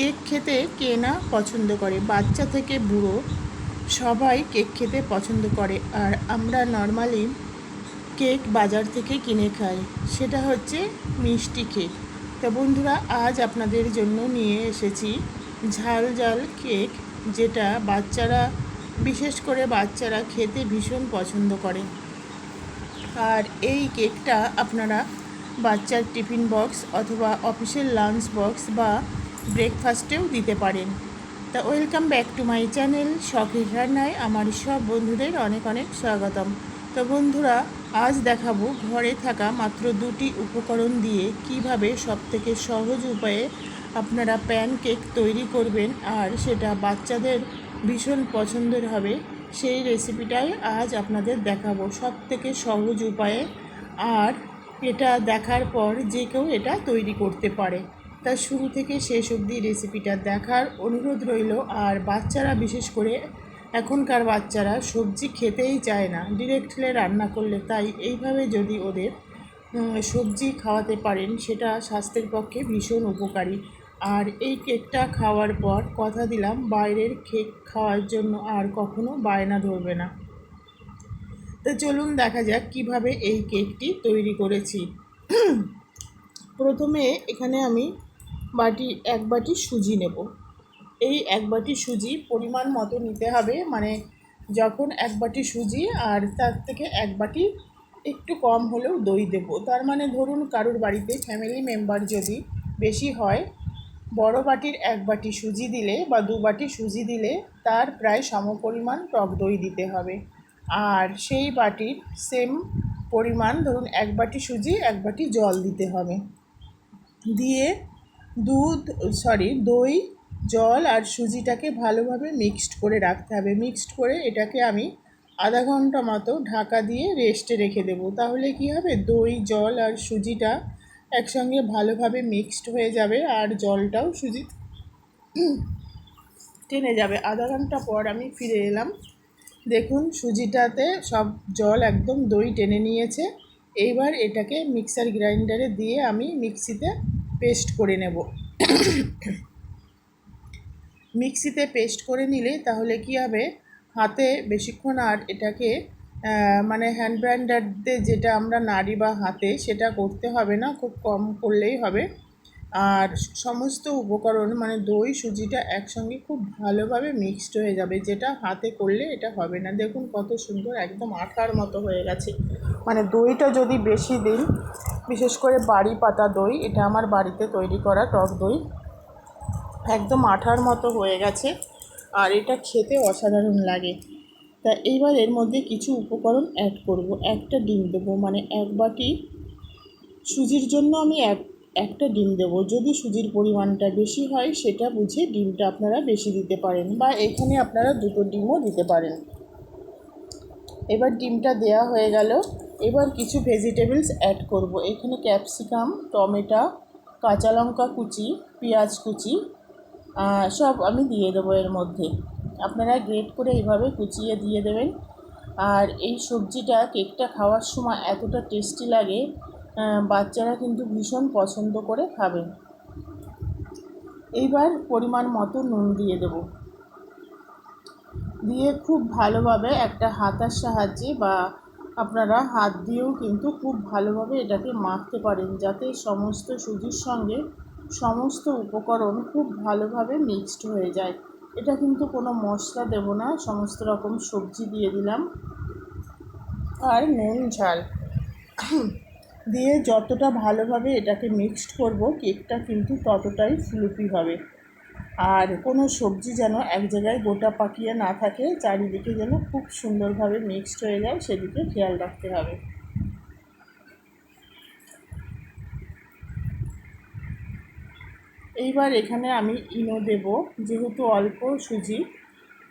Cake খেতে কে না পছন্দ করে, বাচ্চা থেকে বুড়ো সবাই কেক খেতে পছন্দ করে। আর আমরা নর্মালি কেক বাজার থেকে কিনে খাই, সেটা হচ্ছে মিষ্টি কেক। তো বন্ধুরা, আজ আপনাদের জন্য নিয়ে এসেছি ঝাল ঝাল কেক, যেটা বাচ্চারা, বিশেষ করে বাচ্চারা খেতে ভীষণ পছন্দ করে। আর এই কেকটা আপনারা বাচ্চার টিফিন বক্স অথবা অফিসের লাঞ্চ বক্স বা ব্রেকফাস্টেও দিতে পারেন। তা welcome back to my channel শখের রান্নায় আমার সব বন্ধুদের অনেক অনেক স্বাগতম। তো বন্ধুরা, আজ দেখাবো ঘরে থাকা মাত্র দুটি উপকরণ দিয়ে কীভাবে সবথেকে সহজ উপায়ে আপনারা প্যান কেক তৈরি করবেন আর সেটা বাচ্চাদের ভীষণ পছন্দের হবে সেই রেসিপিটাই আজ আপনাদের দেখাবো সব থেকে সহজ উপায়ে। আর এটা দেখার পর যে কেউ এটা তৈরি করতে পারে। তা শুরু থেকে শেষ অবধি রেসিপিটা দেখার অনুরোধ রইল। আর বাচ্চারা, বিশেষ করে এখনকার বাচ্চারা, সবজি খেতেই চায় না। ডিরেক্টলে রান্না করলে তাই এইভাবে যদি ওদের সবজি খাওয়াতে পারেন, সেটা স্বাস্থ্যের পক্ষে ভীষণ উপকারী। আর এই কেকটা খাওয়ার পর কথা দিলাম, বাইরের কেক খাওয়ার জন্য আর কখনো বায়না ধরবে না। তো চলুন দেখা যাক কীভাবে এই কেকটি তৈরি করেছি। প্রথমে এখানে আমি বাটি, এক বাটি সুজি নেব। এই এক বাটি সুজি পরিমাণ মতো নিতে হবে। মানে যখন এক বাটি সুজি আর তার থেকে এক বাটি একটু কম হলেও দই দেব। তার মানে ধরুন কারোর বাড়িতে ফ্যামিলি মেম্বার যদি বেশি হয়, বড় বাটির এক বাটি সুজি দিলে বা দু বাটি সুজি দিলে তার প্রায় সমপরিমাণ টক দই দিতে হবে। আর সেই বাটির সেম পরিমাণ ধরুন এক বাটি সুজি, এক বাটি জল দিতে হবে। দিয়ে দুধ সরি দই, জল আর সুজিটাকে ভালোভাবে মিক্সড করে রাখতে হবে। মিক্সড করে এটাকে আমি আধা ঘণ্টা মতো ঢাকা দিয়ে রেস্টে রেখে দেবো। তাহলে কি হবে? দই, জল আর সুজিটা একসঙ্গে ভালোভাবে মিক্সড হয়ে যাবে আর জলটাও সুজি টেনে যাবে। আধা ঘণ্টা পর আমি ফিরে এলাম। দেখুন, সুজিটাতে সব জল একদম দই টেনে নিয়েছে। এইবার এটাকে মিক্সার গ্রাইন্ডারে দিয়ে আমি মিক্সিতে পেস্ট করে নেব। মিক্সিতে পেস্ট করে নিলে তাহলে কি হবে? হাতে বেশিক্ষণ আর এটাকে মানে হ্যান্ড ব্রান্ডারতে যেটা আমরা নাড়ি বা হাতে সেটা করতে হবে না, খুব কম করলেই হবে। আর সমস্ত উপকরণ মানে দই, সুজিটা একসঙ্গে খুব ভালোভাবে মিক্সড হয়ে যাবে। যেটা হাতে করলে এটা হবে না। দেখুন কত সুন্দর একদম আঠার মতো হয়ে গেছে। মানে দইটা যদি বেশি দিন, বিশেষ করে বাড়ি পাতা দই, এটা আমার বাড়িতে তৈরি করা টক দই, একদম আঠার মতো হয়ে গেছে। আর এটা খেতে অসাধারণ লাগে। তা এইবার এর মধ্যে কিছু উপকরণ অ্যাড করব। একটা ডিম দেবো। মানে এক বাটি সুজির জন্য আমি এক একটা ডিম দেবো। যদি সুজির পরিমাণটা বেশি হয়, সেটা বুঝে ডিমটা আপনারা বেশি দিতে পারেন বা এখানে আপনারা দুটো ডিমও দিতে পারেন। এবার ডিমটা দেয়া হয়ে গেল। এবার কিছু ভেজিটেবলস অ্যাড করব। এখানে ক্যাপসিকাম টমেটো, কাঁচা লঙ্কা কুচি, পেঁয়াজ কুচি সব আমি দিয়ে দেবো এর মধ্যে। আপনারা গ্রেট করে এইভাবে কুচিয়ে দিয়ে দেবেন। আর এই সবজিটা কেকটা খাওয়ার সময় এতটা টেস্টি লাগে বাচ্চারা কিন্তু ভীষণ পছন্দ করে খাবে। এইবার পরিমাণ মতো নুন দিয়ে দেবো। দিয়ে খুব ভালোভাবে একটা হাতার সাহায্যে বা আপনারা হাত দিয়েও কিন্তু খুব ভালোভাবে এটাকে মাখতে পারেন, যাতে সমস্ত সুজির সঙ্গে সমস্ত উপকরণ খুব ভালোভাবে মিক্সড হয়ে যায়। এটা কিন্তু কোনো মশলা দেব না, সমস্ত রকম সবজি দিয়ে দিলাম। আর নুন, ঝাল। দিয়ে যতটা ভালোভাবে এটাকে মিক্সড করব, কেকটা কিন্তু ততটাই ফ্লুপি হবে। আর কোনো সবজি যেন এক জায়গায় গোটা পাকিয়ে না থাকে, চারিদিকে যেন খুব সুন্দরভাবে মিক্সড হয়ে যায়, সেদিকে খেয়াল রাখতে হবে। এইবার এখানে আমি ইনো দেব, যেহেতু অল্প সুজি।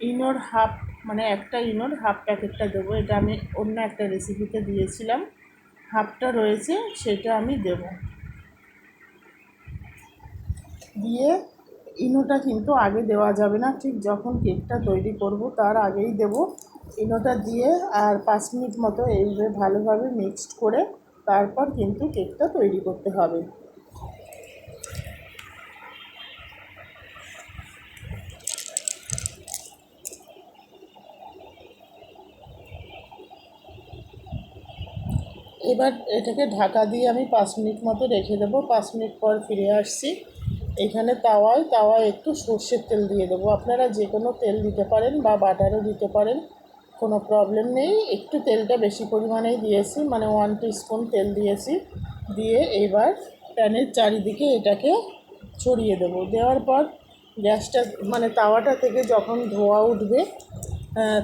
ইনোর হাফ মানে একটা ইনোর হাফ প্যাকেটটা দেবো। এটা আমি অন্য একটা রেসিপিতে দিয়েছিলাম। হাফটা রয়েছে, সেটা আমি দেব। দিয়ে ইনোটা কিন্তু আগে দেওয়া যাবে না, ঠিক যখন কেকটা তৈরি করব তার আগেই দেব। ইনোটা দিয়ে আর পাঁচ মিনিট মতো এইভাবে ভালোভাবে মিক্সড করে তারপর কিন্তু কেকটা তৈরি করতে হবে। এবার এটাকে ঢাকা দিয়ে আমি পাঁচ মিনিট মতো রেখে দেবো। পাঁচ মিনিট পর ফিরে আসছি। এখানে তাওয়ায় তাওয়ায় একটু সর্ষের তেল দিয়ে দেবো। আপনারা যে কোনো তেল দিতে পারেন বা বাটারও দিতে পারেন, কোনো প্রবলেম নেই। একটু তেলটা বেশি পরিমাণেই দিয়েছি মানে ওয়ান স্পুন তেল দিয়েছি। দিয়ে এবার প্যানের চারিদিকে এটাকে ছড়িয়ে দেবো। দেওয়ার পর গ্যাসটা মানে তাওয়াটা থেকে যখন ধোয়া উঠবে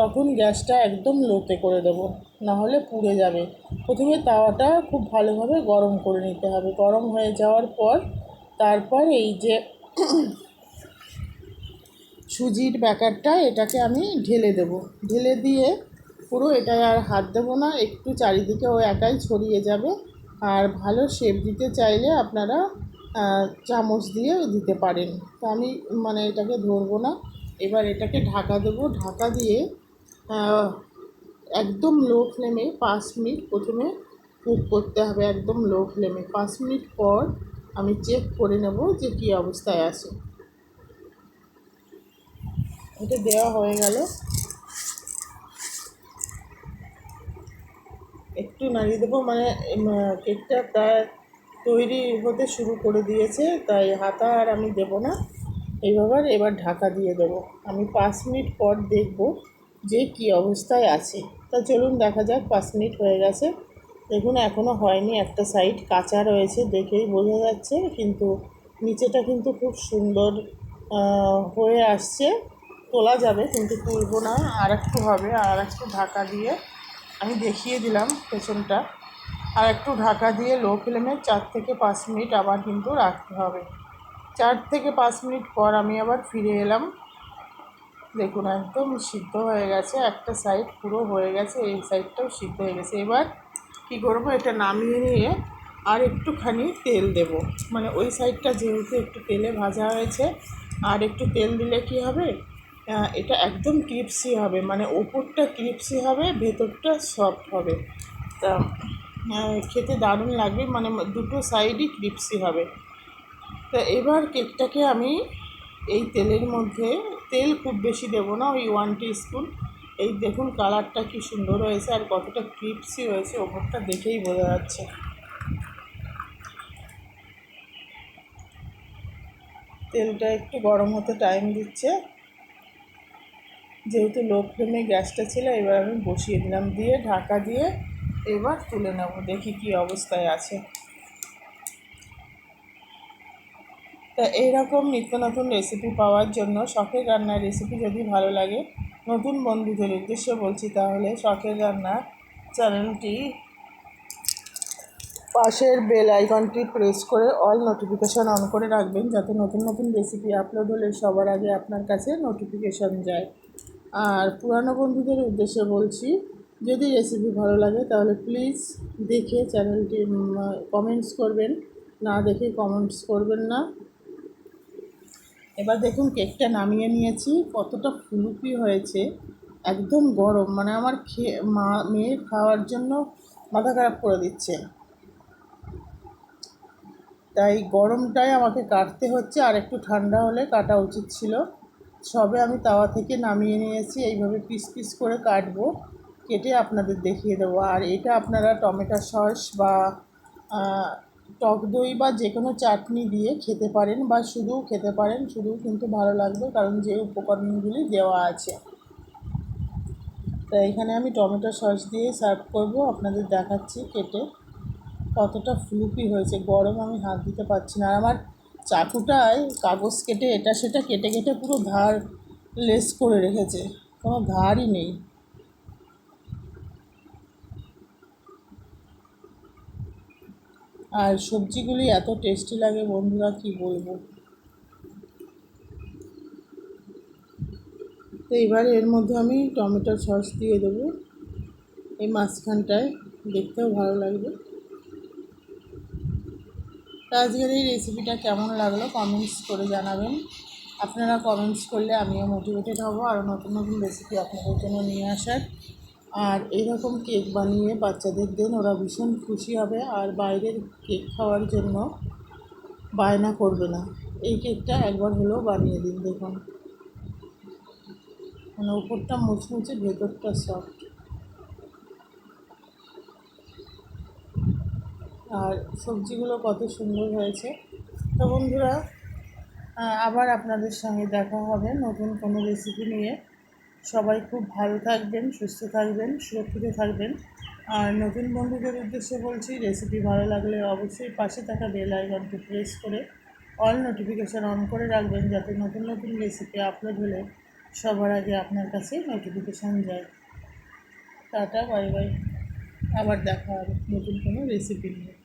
তখন গ্যাসটা একদম লোতে করে দেবো। নাহলে পুড়ে যাবে। প্রথমে তাওয়াটা খুব ভালোভাবে গরম করে নিতে হবে। গরম হয়ে যাওয়ার পর তারপর এই যে সুজির ব্যাকারটা, এটাকে আমি ঢেলে দেবো। ঢেলে দিয়ে পুরো এটায় আর হাত দেবো না, একটু চারিদিকে ও একাই ছড়িয়ে যাবে। আর ভালো শেপ দিতে চাইলে আপনারা চামচ দিয়ে দিতে পারেন। তো আমি মানে এটাকে ধরবো না। এবার এটাকে ঢাকা দেবো। ঢাকা দিয়ে একদম লো ফ্লেমে পাঁচ মিনিট প্রথমে কুক করতে হবে, একদম লো ফ্লেমে। পাঁচ মিনিট পর আমি চেক করে নেব যে কী অবস্থায় আছে। এটা দেওয়া হয়ে গেল। একটু নাড়িয়ে দেবো মানে কেকটা প্রায় তৈরি হতে শুরু করে দিয়েছে, তাই হাতা আর আমি দেবো না। এইভাবে এবার ঢাকা দিয়ে দেবো। আমি পাঁচ মিনিট পর দেখব যে কী অবস্থায় আছে। তা চলুন দেখা যাক, পাঁচ মিনিট হয়ে গেছে। দেখুন এখনও হয়নি একটা সাইড কাঁচা রয়েছে দেখেই বোঝা যাচ্ছে, কিন্তু নিচেটা কিন্তু খুব সুন্দর হয়ে আসছে। তোলা যাবে, কিন্তু তুলবো না। আর একটু হবে আর একটু ঢাকা দিয়ে আমি দেখিয়ে দিলাম পেছনটা। আর একটু ঢাকা দিয়ে লো ফ্লেমে চার থেকে পাঁচ মিনিট আবার কিন্তু রাখতে হবে। চার থেকে পাঁচ মিনিট পর আমি আবার ফিরে এলাম। দেখুন, একদম সিদ্ধ হয়ে গেছে। একটা সাইড পুরো হয়ে গেছে, এই সাইডটাও সিদ্ধ হয়ে গেছে। এবার কী করব, এটা নামিয়ে নিয়ে আর একটুখানি তেল দেব। মানে ওই সাইডটা যেহেতু একটু তেলে ভাজা হয়েছে, আর একটু তেল দিলে কি হবে? এটা একদম ক্রিপসি হবে। মানে ওপরটা ক্রিপসি হবে, ভেতরটা সফট হবে। তা খেতে দারুণ লাগবে। মানে দুটো সাইডই ক্রিপসি হবে। তা, এবার কেকটাকে আমি এই তেলের মধ্যে তেল খুব বেশি দেবো না, ওই ওয়ান স্পুন এই দেখুন কালারটা কি সুন্দর হয়েছে আর কতটা ক্রিপসি হয়েছে ওপরটা দেখেই বোঝা যাচ্ছে। তেলটা একটু গরম হতে টাইম দিচ্ছে। যেহেতু লো ফ্লেমে গ্যাসটা ছিল, এবার আমি বসিয়ে দিলাম দিয়ে ঢাকা দিয়ে এবার তুলে নেব, দেখি কি অবস্থায় আছে। তা এইরকম নিত্য নতুন রেসিপি পাওয়ার জন্য শখের রান্নার রেসিপি যদি ভালো লাগে, নতুন বন্ধুদের উদ্দেশ্যে বলছি তাহলে শখের রান্না চ্যানেলটি পাশের বেল আইকনটি প্রেস করে অল নোটিফিকেশন অন করে রাখবেন যাতে নতুন নতুন রেসিপি আপলোড হলে সবার আগে আপনার কাছে নোটিফিকেশন যায়। আর পুরানো বন্ধুদের উদ্দেশ্যে বলছি, যদি রেসিপি ভালো লাগে তাহলে প্লিজ দেখে চ্যানেলটি কমেন্টস করবেন। না দেখে কমেন্টস করবেন না। এবার দেখুন কেকটা নামিয়ে নিয়েছি, কতটা ফুলুপি হয়েছে, একদম গরম মানে আমার খেয়ে মা মেয়ে খাওয়ার জন্য মাথা খারাপ করে দিচ্ছে। তাই গরমটাই আমাকে কাটতে হচ্ছে, আর একটু ঠান্ডা হলে কাটা উচিত ছিল। সবে আমি তাওয়া থেকে নামিয়ে নিয়েছি, এইভাবে পিস পিস করে কাটবো, কেটে আপনাদের দেখিয়ে দেবো। আর এটা আপনারা টমেটো সস বা টক দই বা যে কোনো চাটনি দিয়ে খেতে পারেন বা শুধুও খেতে পারেন শুধু কিন্তু ভালো লাগবে কারণ যে উপকরণগুলি দেওয়া আছে। তাই এখানে আমি টমেটো সস দিয়ে সার্ভ করব, আপনাদের দেখাচ্ছি কেটে কতটা ফ্লুপি হয়েছে, গরম আমি হাত দিতে পারছি না। আর আমার চাকুটায় কাগজ কেটে এটা সেটা কেটে কেটে পুরো ধার লেস করে রেখেছে, কোনো ধারই নেই। আর সবজিগুলি এত টেস্টি লাগে বন্ধুরা, কি বলব? তো এবার এর মধ্যে আমি টমেটো সস দিয়ে দেবো। এই মাঝখানটায় দেখতেও ভালো লাগবে। তো আজকের এই রেসিপিটা কেমন লাগল কমেন্টস করে জানাবেন। আপনারা কমেন্টস করলে আমিও মোটিভেটেড হব আরও নতুন নতুন রেসিপি আপনাদের জন্য নিয়ে আসার। আর এইরকম কেক বানিয়ে বাচ্চাদের দেন ওরা ভীষণ খুশি হবে আর বাইরের কেক খাওয়ার জন্য বায়না করবে না। এই কেকটা একবার হলেও বানিয়ে দিন দেখুন। মানে উপরটা মুচমুচে, ভেতরটা সফট আর সবজিগুলো কত সুন্দর হয়েছে। তো বন্ধুরা আবার আপনাদের সঙ্গে দেখা হবে নতুন কোনো রেসিপি নিয়ে। সবাই খুব ভালো থাকবেন, সুস্থ থাকবেন, সুরক্ষিত থাকবেন। আর নতুন বন্ধুদের উদ্দেশ্যে বলছি রেসিপি ভালো লাগলে অবশ্যই পাশে থাকা বেল আইকনকে প্রেস করে অল নোটিফিকেশান অন করে রাখবেন, যাতে নতুন নতুন রেসিপি আপলোড হলে সবার আগে আপনার কাছে নোটিফিকেশান যায়। টাটা বাই বাই আবার দেখা হবে নতুন কোনো রেসিপি নিয়ে।